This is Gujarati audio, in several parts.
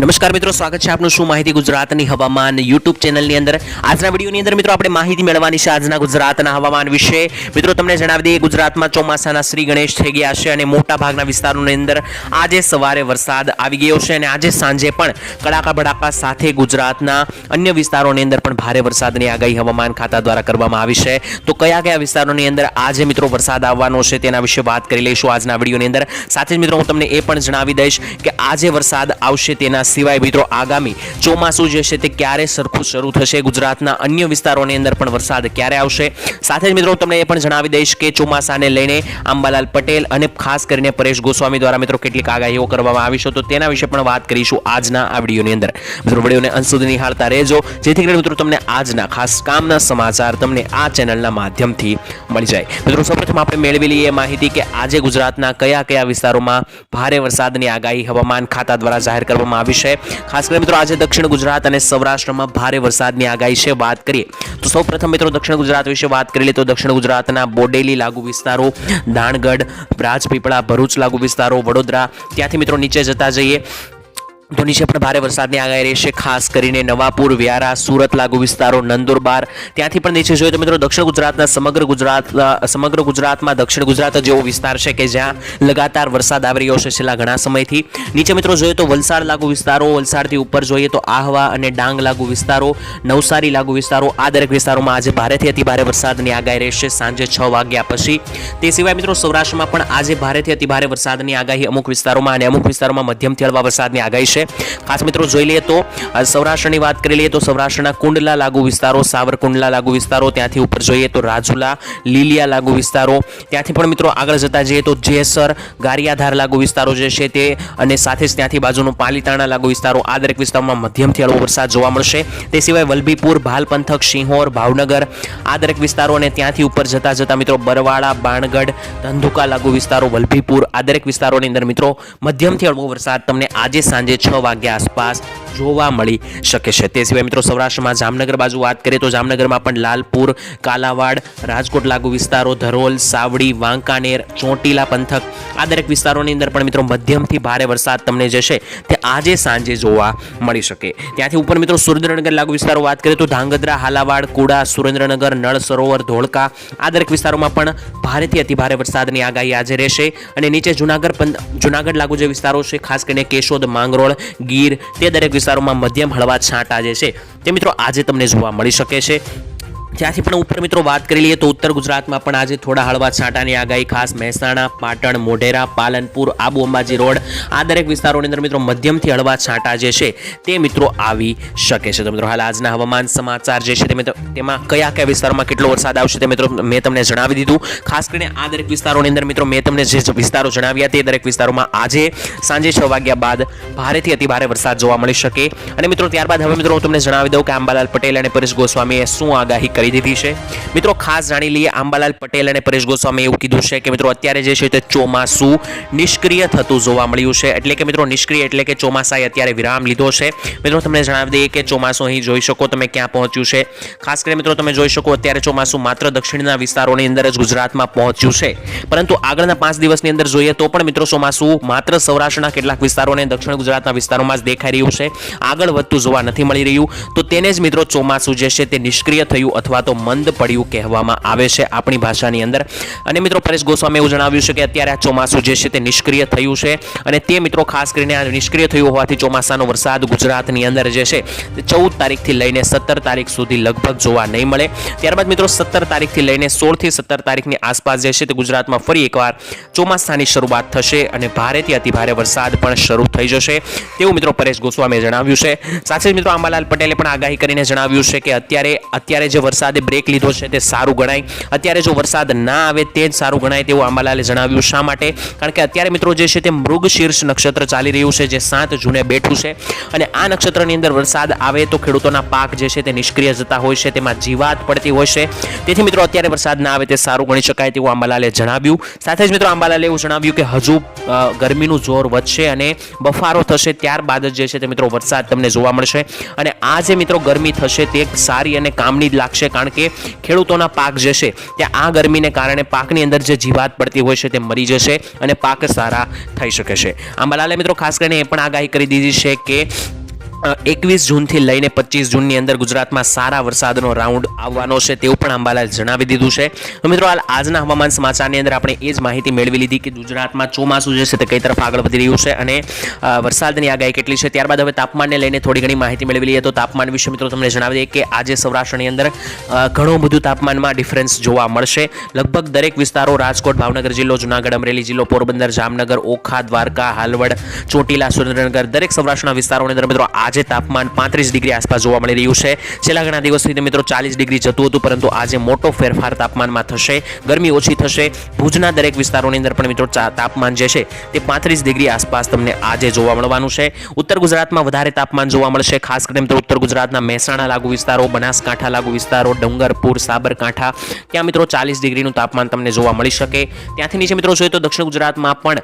નમસ્કાર મિત્રો, સ્વાગત છે આપનું શું માહિતી ગુજરાતની હવામાન યુટ્યુબ ચેનલની અંદર. આજના વિડીયોની અંદર મિત્રો, આપણે માહિતી મેળવવાની છે આજના ગુજરાતના હવામાન વિશે. મિત્રો, તમને જણાવી દઈએ, ગુજરાતમાં ચોમાસાના શ્રી ગણેશ થઈ ગયા છે અને મોટા ભાગના વિસ્તારોની અંદર આજે સવારે વરસાદ આવી ગયો છે અને આજે સાંજે પણ કડાકા ભડાકા સાથે ગુજરાતના અન્ય વિસ્તારોની અંદર પણ ભારે વરસાદની આગાહી હવામાન ખાતા દ્વારા કરવામાં આવી છે. તો કયા કયા વિસ્તારોની અંદર આજે મિત્રો વરસાદ આવવાનો છે તેના વિશે વાત કરી લઈશું આજના વિડીયોની અંદર. સાથે જ મિત્રો, હું તમને એ પણ જણાવી દઈશ કે આજે વરસાદ આવશે તેના સિવાય મિત્રો આગામી ચોમાસું જે છે તે ક્યારે સરખું શરૂ થશે? ગુજરાતના અન્ય વિસ્તારોની અંદર પણ વરસાદ ક્યારે આવશે? સાથે જ મિત્રો તમને એ પણ જણાવી દઈશ કે ચોમાસાને લઈને અંબાલાલ પટેલ અને ખાસ કરીને પરેશ ગોસ્વામી દ્વારા મિત્રો કેટલીક આગાહીઓ કરવામાં આવી છે. તો તેના વિશે પણ વાત કરીશું આજના આ વિડીયોની અંદર. મિત્રો વિડીયોને અંત સુધી નિહાળતા રહેજો. જેથી કરીને મિત્રો તમને આજના ખાસ કામના સમાચાર તમને આ ચેનલના માધ્યમથી મળી જાય. મિત્રો સૌપ્રથમ આપણે મેળવી લઈએ માહિતી કે આજે ગુજરાતના કયા કયા વિસ્તારોમાં ભારે વરસાદની આગાહી હવામાન ખાતા દ્વારા જાહેર કરવામાં આવી છે. ખાસ કરીને મિત્રો આજે દક્ષિણ ગુજરાત અને સૌરાષ્ટ્રમાં ભારે વરસાદની આગાહી છે. વાત કરીએ તો સૌપ્રથમ મિત્રો દક્ષિણ ગુજરાત વિશે વાત કરી લઈએ તો દક્ષિણ ગુજરાતના બોડેલી લાગુ વિસ્તારો દાણગઢ રાજપીપળા, ભરૂચ લાગુ વિસ્તારો, વડોદરા, ત્યાંથી મિત્રો નીચે જતા જઈએ. તો નીચે પણ ભારે વરસાદની આગાહી રહેશે ખાસ કરીને નવાપુર, વ્યારા, સુરત લાગુ વિસ્તારો, નંદુરબાર. ત્યાંથી પણ નીચે જોઈએ તો મિત્રો દક્ષિણ ગુજરાતના સમગ્ર ગુજરાત સમગ્ર ગુજરાતમાં દક્ષિણ ગુજરાત જેવો વિસ્તાર છે કે જ્યાં લગાતાર વરસાદ આવી રહ્યો છે છેલ્લા ઘણા સમયથી. નીચે મિત્રો જોઈએ તો વલસાડ લાગુ વિસ્તારો, વલસાડથી ઉપર જોઈએ તો આહવા અને ડાંગ લાગુ વિસ્તારો, નવસારી લાગુ વિસ્તારો, આ દરેક વિસ્તારોમાં આજે ભારેથી અતિ ભારે વરસાદની આગાહી રહેશે સાંજે છ વાગ્યા પછી. તે સિવાય મિત્રો સૌરાષ્ટ્રમાં પણ આજે ભારેથી અતિ ભારે વરસાદની આગાહી અમુક વિસ્તારોમાં અને અમુક વિસ્તારોમાં મધ્યમથી હળવા વરસાદની આગાહી છે. ખાસ મિત્રો જોઈ લઈએ તો સૌરાષ્ટ્રની વાત કરી લઈએ તો સૌરાષ્ટ્રના કુંડલા લાગુ વિસ્તારો, સાવરકુંડલા લાગુ વિસ્તારો, ત્યાંથી ઉપર જોઈએ તો રાજુલા, લીલિયા લાગુ વિસ્તારો. ત્યાંથી પણ મિત્રો આગળ જતા જઈએ તો જેસર, ગારિયાધાર લાગુ વિસ્તારો જે છે તે, અને સાથે જ ત્યાંથી બાજુનું પાલીતાણા લાગુ વિસ્તારો, આ દરેક વિસ્તારોમાં મધ્યમથી હળવો વરસાદ જોવા મળશે. તે સિવાય વલભીપુર ભાલ પંથક સિંહોર ભાવનગર, આ દરેક વિસ્તારો અને ત્યાંથી ઉપર જતા જતા મિત્રો બરવાડા બાણગઢ, ધંધુકા લાગુ વિસ્તારો, વલભીપુર, આ દરેક વિસ્તારોની અંદર મિત્રો મધ્યમથી હળવો વરસાદ તમને આજે સાંજે છ વાગ્યા આસપાસ જોવા મળી શકે છે. તે સિવાય મિત્રો સૌરાષ્ટ્રમાં જામનગર બાજુ વાત કરીએ તો જામનગરમાં પણ લાલપુર, કાલાવાડ, રાજકોટ લાગુ વિસ્તારો, ધરોલ, સાવડી, વાંકાનેર, ચોટીલા પંથક આ દરેક વિસ્તારોની અંદર પણ મિત્રો મધ્યમથી ભારે વરસાદ તમને જે છે તે આજે સાંજે જોવા મળી શકે. ત્યાંથી ઉપર મિત્રો સુરેન્દ્રનગર લાગુ વિસ્તારો વાત કરીએ તો ધાંગધ્રા, હાલાવાડ, કુડા, સુરેન્દ્રનગર, નળ, સરોવર, ધોળકા આ દરેક વિસ્તારોમાં પણ ભારેથી અતિભારે વરસાદની આગાહી આજે રહેશે. અને નીચે જુનાગઢ જુનાગઢ લાગુ જે વિસ્તારો છે ખાસ કરીને કેશોદ, માંગરોળ ગીર તે દરેક વિસ્તારોમાં મધ્યમ હળવા છાંટા જે છે. તે મિત્રો આજે તમને જોવા મળી શકે છે. ત્યાંથી પણ ઉપર મિત્રો વાત કરી લઈએ તો ઉત્તર ગુજરાતમાં પણ આજે થોડા હળવા છાંટાની આગાહી. ખાસ મહેસાણા, પાટણ, મોઢેરા, પાલનપુર, આબુ અંબાજી રોડ આ દરેક વિસ્તારોની અંદર મિત્રો મધ્યમથી હળવા છાંટા જે છે તે મિત્રો આવી શકે છે. તો મિત્રો હાલ આજના હવામાન સમાચાર જે છે તે મિત્રો તેમાં કયા કયા વિસ્તારોમાં કેટલો વરસાદ આવશે તે મિત્રો મેં તમને જણાવી દીધું. ખાસ કરીને આ દરેક વિસ્તારોની અંદર મિત્રો મેં તમને જે વિસ્તારો જણાવ્યા તે દરેક વિસ્તારોમાં આજે સાંજે છ વાગ્યા બાદ ભારેથી અતિ ભારે વરસાદ જોવા મળી શકે. અને મિત્રો ત્યારબાદ હવે મિત્રો હું તમને જણાવી દઉં કે આંબાલાલ પટેલ અને પરેશ ગોસ્વામીએ શું આગાહી કરી દીધી છે. મિત્રો, ખાસ જાણી લઈએ, આંબાલાલ પટેલ અને પરેશ ગોસ્વામીએ એવું કીધું છે કે, મિત્રો, અત્યારે જે છે તે ચોમાસું નિષ્ક્રિય થતું જોવા મળ્યું છે. એટલે કે, મિત્રો, નિષ્ક્રિય એટલે કે ચોમાસાએ અત્યારે વિરામ લીધો છે. મિત્રો, તમને જણાવી દઈએ કે ચોમાસું અહીં જોઈ શકો તમે ક્યાં પહોંચ્યું છે. ખાસ કરીને, મિત્રો, તમે જોઈ શકો અત્યારે ચોમાસું માત્ર દક્ષિણના વિસ્તારોની અંદર જ ગુજરાતમાં પહોંચ્યું છે. પરંતુ આગળના પાંચ દિવસની અંદર જોઈએ તો પણ, મિત્રો, ચોમાસું માત્ર સૌરાષ્ટ્રના કેટલાક વિસ્તારોને દક્ષિણ ગુજરાતના વિસ્તારોમાં જ દેખાઈ રહ્યું છે. આગળ વધતું જોવા નથી મળી રહ્યું. તો તેને જ, મિત્રો, ચોમાસું જે છે તે નિષ્ક્રિય થયું અથવા તો મંદ પડ્યું કહેવામાં આવે છે આપણી ભાષાની અંદર. અને મિત્રો પરેશ ગોસ્વામી એવું જણાવ્યું છે કે અત્યારે આ ચોમાસું જે છે તે નિષ્ક્રિય થયું છે. અને તે મિત્રો ખાસ કરીને આ નિષ્ક્રિય થયું હોવાથી ચોમાસાનો વરસાદ ગુજરાતની અંદર જે છે ચૌદ તારીખથી લઈને સત્તર તારીખ સુધી લગભગ જોવા નહીં મળે. ત્યારબાદ મિત્રો સત્તર તારીખથી લઈને સોળથી સત્તર તારીખની આસપાસ જે છે તે ગુજરાતમાં ફરી એકવાર ચોમાસાની શરૂઆત થશે અને ભારેથી અતિભારે વરસાદ પણ શરૂ થઈ જશે. તેવું મિત્રો પરેશ ગોસ્વામીએ જણાવ્યું છે. સાથે જ મિત્રો આંબાલાલ પટેલે પણ આગાહી કરીને જણાવ્યું છે કે અત્યારે અત્યારે જે વરસાદે બ્રેક લીધો છે તે સારું ગણાય. અત્યારે જો વરસાદ ના આવે તે જ સારું ગણાય તેવું આંબાલાલે જણાવ્યું શા માટે? કારણ કે અત્યારે મિત્રો જે છે તે મૃગ શીર્ષ નક્ષત્ર ચાલી રહ્યું છે, જે સાત જૂને બેઠું છે. અને આ નક્ષત્રની અંદર વરસાદ આવે તો ખેડૂતોના પાક જે છે તે નિષ્ક્રિય જતા હોય છે, તેમાં જીવાત પડતી હોય છે. તેથી મિત્રો અત્યારે વરસાદ ના આવે તે સારું ગણી શકાય તેવું આંબાલાલે જણાવ્યું. સાથે જ મિત્રો આંબાલાલે એવું જણાવ્યું કે હજુ ગરમીનું જોર વધશે અને બફારો થશે ત્યારબાદ જ જે છે તે મિત્રો વરસાદ તમને જોવા મળશે. અને આ જે મિત્રો ગરમી થશે તે સારી અને કામની જ લાગશે કારણ કે ખેડૂતોના પાક જે છે ત્યાં આ ગરમીને કારણે પાકની અંદર જે જીવાત પડતી હોય છે, તે મરી જશે અને પાક સારા થઈ શકે છે. આંબાલાલે મિત્રો, ખાસ કરીને એ પણ આગાહી કરી દીધી છે કે એકવીસ જૂનથી લઈને પચીસ જૂનની અંદર ગુજરાતમાં સારા વરસાદનો રાઉન્ડ આવવાનો છે તેવું પણ અંબાલાલ જણાવી દીધું છે. તો મિત્રો, હાલ આજના હવામાન સમાચારની અંદર આપણે એ જ માહિતી મેળવી લીધી કે ગુજરાતમાં ચોમાસું જે છે તે કઈ તરફ આગળ વધી રહ્યું છે અને વરસાદની આગાહી કેટલી છે. ત્યારબાદ હવે તાપમાનને લઈને થોડી ઘણી માહિતી મેળવી લઈએ તો તાપમાન વિશે મિત્રો તમને જણાવી દઈએ કે આજે સૌરાષ્ટ્રની અંદર ઘણું બધું તાપમાનમાં ડિફરન્સ જોવા મળશે. લગભગ દરેક વિસ્તારો, રાજકોટ, ભાવનગર જિલ્લો, જુનાગઢ, અમરેલી જિલ્લો, પોરબંદર, જામનગર, ઓખા, દ્વારકા, હાલવડ, ચોટીલા, સુરેન્દ્રનગર, દરેક સૌરાષ્ટ્રના વિસ્તારોની અંદર મિત્રો આજે તાપમાન પાંત્રીસ ડિગ્રી આસપાસ જોવા મળી રહ્યું છે. છેલ્લા ઘણા દિવસથી મિત્રો ચાલીસ ડિગ્રી જતું હતું, પરંતુ આજે મોટો ફેરફાર તાપમાનમાં થશે. ગરમી ઓછી થશે. ભુજના દરેક વિસ્તારોની અંદર પણ મિત્રો તાપમાન જે છે તે પાંત્રીસ ડિગ્રી આસપાસ તમને આજે જોવા મળવાનું છે. ઉત્તર ગુજરાતમાં વધારે તાપમાન જોવા મળશે, ખાસ કરીને મિત્રો ઉત્તર ગુજરાતના મહેસાણા લાગુ વિસ્તારો, બનાસકાંઠા લાગુ વિસ્તારો, ડુંગરપુર, સાબરકાંઠા, ત્યાં મિત્રો ચાલીસ ડિગ્રીનું તાપમાન તમને જોવા મળી શકે. ત્યાંથી નીચે મિત્રો જોઈએ તો દક્ષિણ ગુજરાતમાં પણ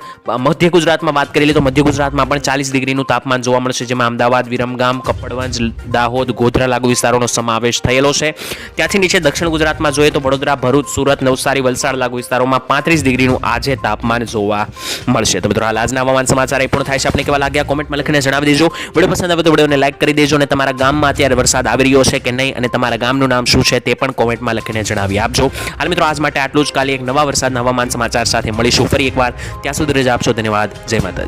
મધ્ય ગુજરાતમાં વાત કરી લઈએ તો મધ્ય ગુજરાતમાં પણ ચાલીસ ડિગ્રીનું તાપમાન જોવા મળશે, જેમાં અમદાવાદ વિરમગામ, કપડવંજ, દાહોદ, ગોધરા લાગુ વિસ્તારોનો સમાવેશ થયેલો છે. ત્યાંથી નીચે દક્ષિણ ગુજરાતમાં જોઈએ તો વડોદરા, ભરૂચ, સુરત, નવસારી, વલસાડ લાગુ વિસ્તારોમાં પાંત્રીસ ડિગ્રીનું આજે તાપમાન જોવા મળશે. તો મિત્રો, હાલ આજના હવામાન સમાચાર એ પૂર્ણ થાય છે. આપણે કેવા લાગ્યા? કોમેન્ટમાં લખીને જણાવી દેજો. વીડિયો પસંદ આવે તો વિડીયોને લાઇક કરી દેજો અને તમારા ગામમાં અત્યારે વરસાદ આવી રહ્યો છે કે નહીં અને તમારા ગામનું નામ શું છે તે પણ કોમેન્ટમાં લખીને જણાવી આપજો. હાલ મિત્રો, આજ માટે આટલું જ. કાલે એક નવા વરસાદના હવામાન સમાચાર સાથે મળીશું. ફરી એકવાર ત્યાં સુધી રજા આપશો. ધન્યવાદ. જય માતાજી.